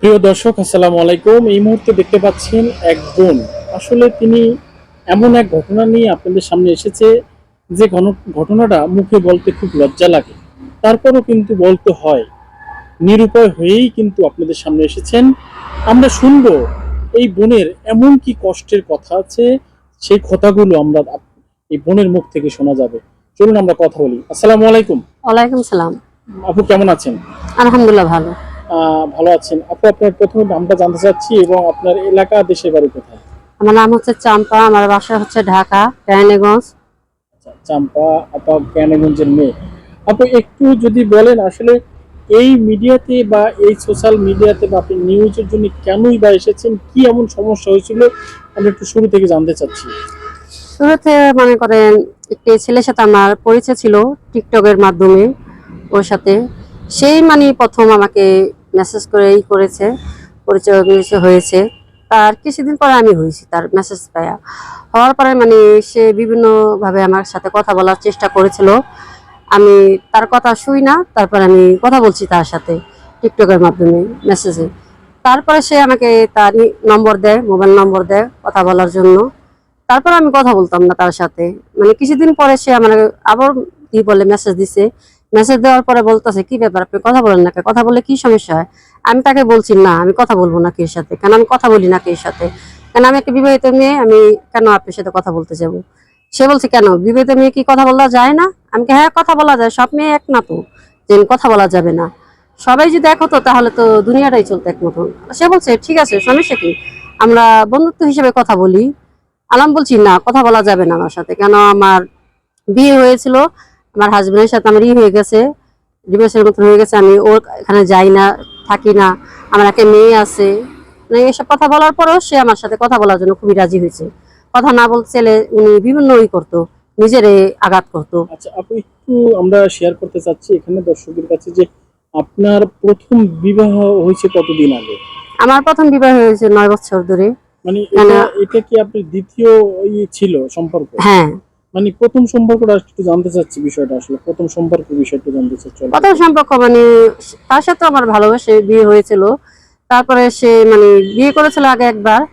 প্রিয় দর্শক আসসালামু আলাইকুম। এই মুহূর্তে দেখতে পাচ্ছেন এক বোন। আসলে তিনি এমন এক ঘটনা নিয়ে আপনাদের সামনে এসেছে যে ঘন- ঘটনাটা মুখে বলতে খুব লজ্জা লাগে। তারপরও কিন্তু বলতে হয়। নিরুপায় হয়েই কিন্তু আপনাদের সামনে এসেছেন। আমরা শুনব এই বোনের এমন কি কষ্টের কথা আছে সেই কথাগুলো আমরা এই বোনের মুখ থেকে শোনা যাবে। চলুন আমরা কথা বলি। আসসালামু আলাইকুম। ওয়ালাইকুম সালাম। আপু কেমন আছেন? আলহামদুলিল্লাহ ভালো। ভালো আছেন। আপু আপনার প্রথমে নামটা জানতে চাচ্ছি এবং আপনার এলাকা দেশের বাড়ি কোথায়? আমার নাম হচ্ছে চাম্পা আমার বাসা হচ্ছে ঢাকা রায়নেগঞ্জ আচ্ছা, চাম্পা আপা জ্ঞানগঞ্জের মেয়ে। আপু একটু যদি বলেন আসলে এই মিডিয়াতে বা এই সোশ্যাল মিডিয়াতে বা আপনি নিউজের জন্য কেনই বা এসেছেন? কি এমন সমস্যা হয়েছিল? আমরা একটু শুরু থেকে জানতে চাচ্ছি। শুরুতে মনে করেন একটি ছেলের সাথে আমার পরিচয় ছিল টিকটকের মাধ্যমে ওর সাথে। সেই মানে প্রথম আমাকে মেসেজ করে ই করেছে, পরিচয় হয়েছে। তার কিছুদিন পরে আমি হয়েছি তার মেসেজ পাইয়া হওয়ার পরে মানে সে বিভিন্নভাবে আমার সাথে কথা বলার চেষ্টা করেছিল। আমি তার কথা শুই না, তারপর আমি কথা বলছি তার সাথে টিকটকের মাধ্যমে মেসেজে তারপরে সে আমাকে তার নম্বর দেয় মোবাইল নম্বর দেয় কথা বলার জন্য। তারপর আমি কথা বলতাম না তার সাথে। মানে কিছুদিন পরে সে আমার আবার কি বলে মেসেজ দিছে মেসেজ দেওয়ার পরে বলতেছে, কি ব্যাপার? আপনি কথা বলেন না কথা বলে কি সমস্যা হয়? আমি তাকে বলছি, না, আমি কথা বলব না কে সাথে? কেন আমি কথা বলি না কে সাথে? কেন আমি একটা বিবাহিত মেয়ে, আমি কেন আপনার সাথে কথা বলতে যাব? সে বলছে, কেন? বিবাহিত মেয়ে কি কথা বলা যায় না? আমি হ্যাঁ কথা বলা যায়, সব মেয়ে এক না তো। যে কথা বলা যাবে না। সবাই যদি এক হতো, তাহলে তো দুনিয়াটাই চলতো এক মতন। সে বলছে, ঠিক আছে, সমস্যা কি? আমরা বন্ধুত্ব হিসেবে কথা বলি। আলাম বলছি, না, কথা বলা যাবে না আমার সাথে। কেন আমার বিয়ে হয়েছিল আমার হাজবেন্ডের সাথে আমার ই হয়ে গেছে ডিভোর্সের মতন হয়ে গেছে আমি ওর এখানে যাই না থাকি না আমার একটা মেয়ে আছে। মানে এসব কথা বলার পরেও সে আমার সাথে কথা বলার জন্য খুবই রাজি হয়েছে। কথা না বলতে চাইলে উনি বিভিন্ন ই করতো নিজেরে আঘাত করতো। আচ্ছা আপু একটু আমরা শেয়ার করতে চাচ্ছি এখানে দর্শকদের কাছে যে আপনার প্রথম বিবাহ হয়েছে কতদিন আগে? আমার প্রথম বিবাহ হয়েছে নয় বছর ধরে। মানে এটা কি আপনার দ্বিতীয় ছিল সম্পর্ক? হ্যাঁ। মানে প্রথম সম্পর্কটা একটু জানতে চাচ্ছি বিষয়টা আসলে, প্রথম সম্পর্ক বিষয়টা জানতে চাচ্ছি। প্রথম সম্পর্ক মানে তার সাথে আমার ভালোবাসে, বিয়ে হয়েছিল। তারপরে সে মানে বিয়ে করেছিল আগে একবার।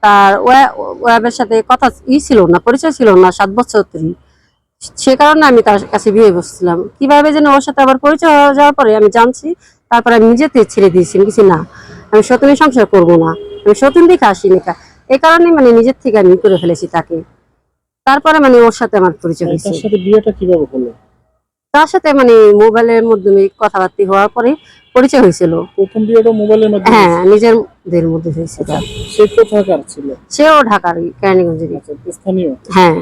তার ওয়া- ওয়াবের সাথে কথা ই ছিল না, পরিচয় ছিল না, সাত বছর ধরে। সে কারণে আমি তার কাছে বিয়ে বসছিলাম কীভাবে যেন ওর সাথে আবার পরিচয় হয়ে যাওয়ার পরে আমি জানছি, তারপরে আমি নিজেতে ছেড়ে দিয়েছি। কিছু না, আমি সতীনের সংসার করব না। আমি সতীন দেখে আসিনি এই কারণে মানে নিজের থেকে আমি করে ফেলেছি তাকে। তারপরে মানে ওর সাথে আমার পরিচয় হয়েছে। তার সাথে বিয়েটা কীভাবে হলো? তার সাথে মানে মোবাইলের মাধ্যমে কথাবার্তা হওয়ার পরে পরিচয় হয়েছিল। প্রথম বিয়েটা মোবাইলের মাধ্যমে হ্যাঁ নিজেরদের মধ্যে হয়েছিল আচ্ছা, সে কোথাকার ছিল? সেও ঢাকার কেরানীগঞ্জেরই আচ্ছা স্থানীয়? হ্যাঁ।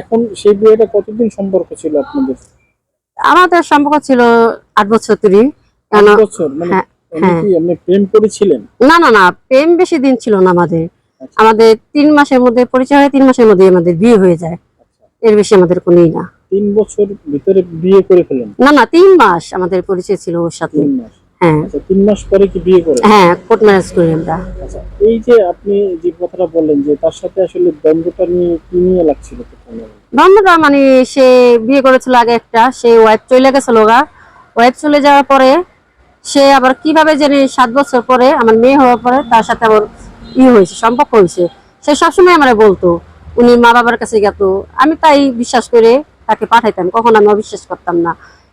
এখন সেই বিয়েটা কতদিন সম্পর্ক ছিল আপনাদের? আমাদের সম্পর্ক ছিল আট বছর আট বছর? মানে হ্যাঁ, হ্যাঁ। আপনি প্রেম করেছিলেন? না না না প্রেম বেশি দিন ছিল না আমাদের। আমাদের তিন মাসের মধ্যে পরিচয় হয় তিন মাসের মধ্যে আমাদের বিয়ে হয়ে যায়। আচ্ছা। এর বেশি আমাদের কোনোই না। তিন বছর ভিতরে বিয়ে করে ফেলেন? না না তিন মাস আমাদের পরিচয় ছিল ওর সাথে। হ্যাঁ। আচ্ছা তিন মাস পরে কি বিয়ে করে হ্যাঁ কোর্ট ম্যারেজ করি আমরা। আচ্ছা এই যে আপনি যে কথাটা বললেন যে তার সাথে আসলে দ্বন্দ্বটা নিয়ে কি নিয়ে লাগছিল বন্ধুটা মানে সে বিয়ে করেছিল আগে একটা সে ওয়াইফ চলে গেছিল গা। ওয়াইফ চলে যাওয়ার পরে সে আবার কীভাবে জানি সাত বছর পরে আমার মেয়ে হওয়ার পরে তার সাথে আবার ই হয়েছে, সম্পর্ক হয়েছে। সে সবসময় আমরা বলতো, উনি মা বাবার কাছে গেত। আমি তাই বিশ্বাস করে তাকে পাঠাইতাম, কখন আমি অবিশ্বাস করতাম না।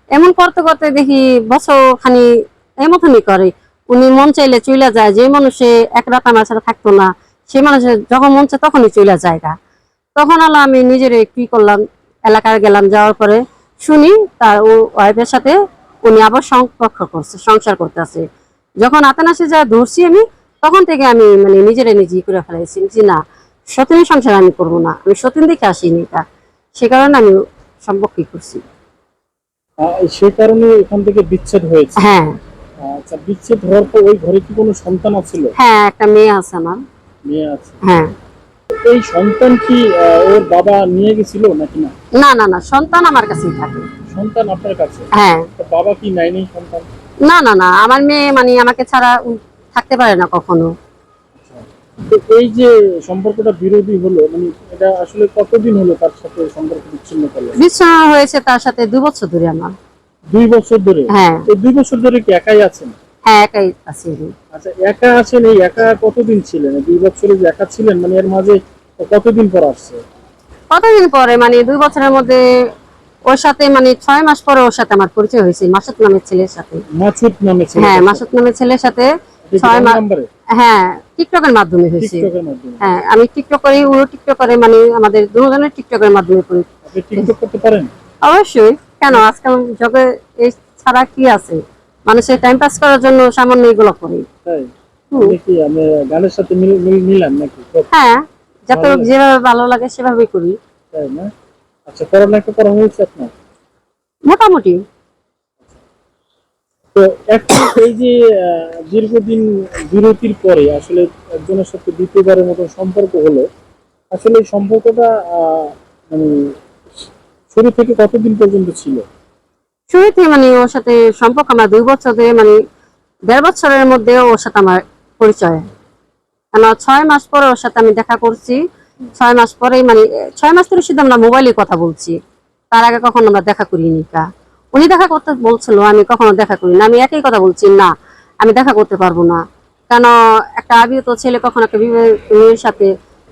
এমন করতে করতে দেখি বছর খানি এমতনই করে, উনি মন চাইলে চলে যায়, যে মানুষে এক রাত আমার সাথে থাকতো না, সে মানুষের যখন মন চায় তখনই চলে যায় গা। তখন হলো আমি নিজের কি করলাম, এলাকায় গেলাম, যাওয়ার পরে শুনি তার ও ওয়াইফের সাথে উনি আবার সম্পর্ক করছে, সংসার করতেছে। যখন আতানাসে যা ধরছি আমি তখন থেকে আমি মানে নিজেরে নিজেই করে ফেলাইছি। যে না সতীন সংসার আমি করব না। আমি সতীন দেখে আসিনি এটা। সে কারণে আমি সম্পর্কই করছি। সে কারণে এখান থেকে বিচ্ছেদ হয়েছে? হ্যাঁ। আচ্ছা বিচ্ছেদ হওয়ার পর ওই ঘরে কি কোনো সন্তান ছিল হ্যাঁ একটা মেয়ে আছে আমার। মেয়ে আছে। হ্যাঁ। এই সন্তান কি ওর বাবা নিয়ে গেছিল নাকি না? না না না সন্তান আমার কাছেই থাকে। সন্তান আপনার কাছে? হ্যাঁ। বাবা কি নেয়নি সন্তান? না না না আমার মেয়ে মানে আমাকে ছাড়া থাকতে পারে না কখনো। এই যে সম্পর্কটা বিরোধী হলো মানে এটা আসলে কতদিন হলো তার সাথে সম্পর্ক বিচ্ছিন্ন করল? বিছানা হয়েছে তার সাথে দু বছর ধরে আমার। দুই বছর ধরে? হ্যাঁ। এই দুই বছর ধরে কি একাই আছেন? হ্যাঁ একাই আছি আচ্ছা একা আছেন এই একা কতদিন ছিলেন? দুই বছরে যে একা ছিলেন মানে এর মাঝে কতদিন পর আসছে? কতদিন পরে? মানে দুই বছরের মধ্যে ওর সাথে মানে ছয় মাস পরে ওর সাথে আমার পরিচয় হয়েছে মাসুদ নামের ছেলের সাথে। মাসুদ নামে ছিল হ্যাঁ মাসুদ নামের ছেলের সাথে ছয় মাস নাম্বারে হ্যাঁ টিকটকের মাধ্যমে হয়েছে। হ্যাঁ আমি টিকটক করি টিকটক করে মানে আমাদের দুজনের টিকটকের মাধ্যমে করি। টিকটক করতে পারেন? অবশ্যই। কেন? আজকাল জগে এই ছাড়া কি আছে? মানুষের টাইম পাস করার জন্য সামান্য এগুলো করি। গানের সাথে মিলান নাকি? হ্যাঁ যাতে যেভাবে ভালো লাগে সেভাবেই করি। তাই না? আচ্ছা পড়ালেখা করা হয়েছে আপনার? মোটামুটি। তো এখন এই যে দীর্ঘদিন বিরতির পরে আসলে একজনের সাথে দ্বিতীয়বারের মতো সম্পর্ক হলো, আসলে এই সম্পর্কটা মানে শুরু থেকে কতদিন পর্যন্ত ছিল? শুরুতে মানে ওর সাথে সম্পর্ক আমার দুই বছর মানে দেড় বছরের মধ্যে ওর সাথে আমার পরিচয়। কেন ছয় মাস পরে ওর সাথে আমি দেখা করছি। ছয় মাস পরেই মানে ছয় মাস ধরে শুধু আমরা মোবাইলে কথা বলছি। তার আগে কখনো আমরা দেখা করিনি কা। উনি দেখা করতে বলছিল, আমি কখনো দেখা করিনি আমি একই কথা বলছি, না, আমি দেখা করতে পারব না। কেন, একটা আবিও তো ছেলে কখনো একটা মেয়ের সাথে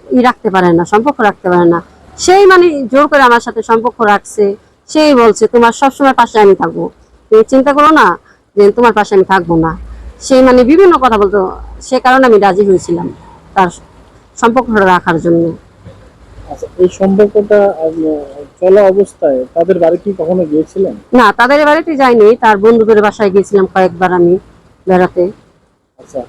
ই রাখতে পারে না, সম্পর্ক রাখতে পারে না। সেই মানে জোর করে আমার সাথে সম্পর্ক রাখছে, সেই বলছে, তোমার সবসময় পাশে আমি থাকব। তুমি চিন্তা করো না যে তোমার পাশে আমি থাকব না। সেই মানে বিভিন্ন কথা বলতো, সে কারণে আমি রাজি হয়েছিলাম তার সম্পর্কটা রাখার জন্য। আচ্ছা এই সম্পর্কটা চলা অবস্থায় তাদের বাড়ি কি কখনো গিয়েছিলেন? না তাদের বাড়িতে যাইনি তার বন্ধুদের বাসায় গিয়েছিলাম কয়েকবার আমি বেড়াতে। আচ্ছা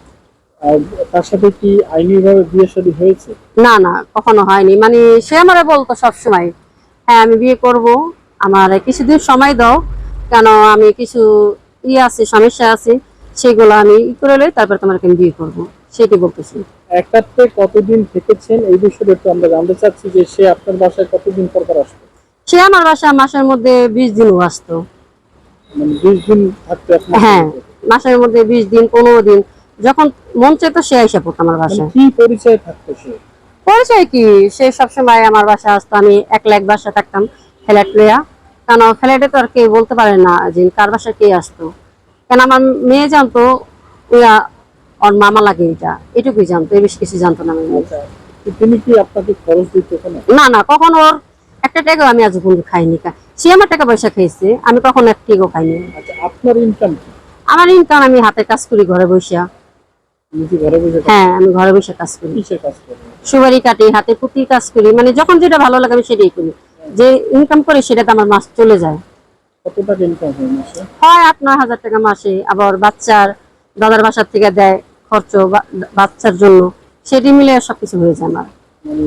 তার সাথে কি আইনিভাবে বিয়ে শাদী হয়েছে? না না কখনো হয়নি। মানে সে আমারে বলতো সবসময় হ্যাঁ আমি বিয়ে করব আমার কিছুদিন সময় দাও কেন আমি কিছু ইয়ে আছে সমস্যা আছে সেগুলো আমি ই করে লই তারপর তোমাকে আমি বিয়ে করব। সেটি বলতেছি? একাত্তে কতদিন থেকেছেন? এই বিষয়ে একটু আমরা জানতে চাচ্ছি যে সে আপনার বাসায় কতদিন পর পর আসতো সে আমার বাসা মাসের মধ্যে বিশ দিনও আসতো। মানে বিশ দিন থাকতো এক মাস হ্যাঁ মাসের মধ্যে বিশ দিন পনেরো দিন যখন মন চাইতো সে এসে পড়তো আমার মানে বাসায়। কি পরিচয় থাকতো সে? পরিচয় কি? সে সবসময় আমার বাসায় আসতো আমি একলা এক বাসা থাকতাম ফ্ল্যাট লইয়া। কেন ফ্ল্যাটে তো আর কেউ বলতে পারে না যে কার বাসায় কে আসতো। কেন আমার মেয়ে জানতো ওর মামা লাগে এটা। এটুকুই জানতো এই বেশি কিছু জানতো না মেয়ে। আচ্ছা কি আপনাকে খরচ দিত না না কখনো ওর একটা টাকাও আমি আজ পর্যন্ত খাইনি। কা সে আমার টাকা পয়সা খেয়েছে আমি কখনো এক টাকাও খাইনি। আচ্ছা আপনার ইনকাম আমার ইনকাম আমি হাতে কাজ করি ঘরে বসিয়া। নিজে ঘরে বসে হ্যাঁ আমি ঘরে বসে কাজ করি। সুপারি কাটি হাতে পুঁতি কাজ করি মানে যখন যেটা ভালো লাগে আমি সেটাই করি। যে ইনকাম করি সেটাতে আমার মাস চলে যায়। কত ইনকাম হয় মাসে? হয় আট নয় হাজার টাকা মাসে আবার বাচ্চার দাদার বাসার থেকে দেয়। খরচ বাচ্চার জন্য সেটি মিলে সবকিছু হয়ে যায় আমার। মানে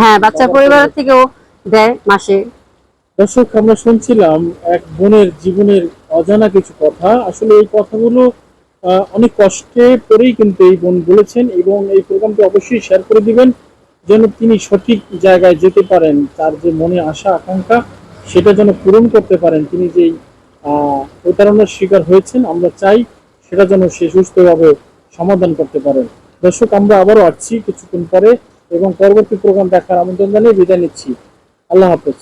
হ্যাঁ বাচ্চার পরিবারের থেকেও দেয় মাসে। দর্শক আমরা শুনছিলাম এক বোনের জীবনের অজানা কিছু কথা। আসলে এই কথাগুলো অনেক কষ্টে পরেই কিন্তু এই বোন বলেছেন এবং এই প্রোগ্রামটি অবশ্যই শেয়ার করে দিবেন যেন তিনি সঠিক জায়গায় যেতে পারেন তার যে মনে আশা আকাঙ্ক্ষা সেটা যেন পূরণ করতে পারেন। তিনি যেই আহ, প্রতারণার শিকার হয়েছেন আমরা চাই সেটা যেন সে সুস্থভাবে সমাধান করতে পারে। দর্শক, আমরা আবারও আসছি কিছুক্ষণ পরে এবং পরবর্তী প্রোগ্রাম দেখার আমন্ত্রণ জানিয়ে বিদায় নিচ্ছি। আল্লাহ হাফেজ।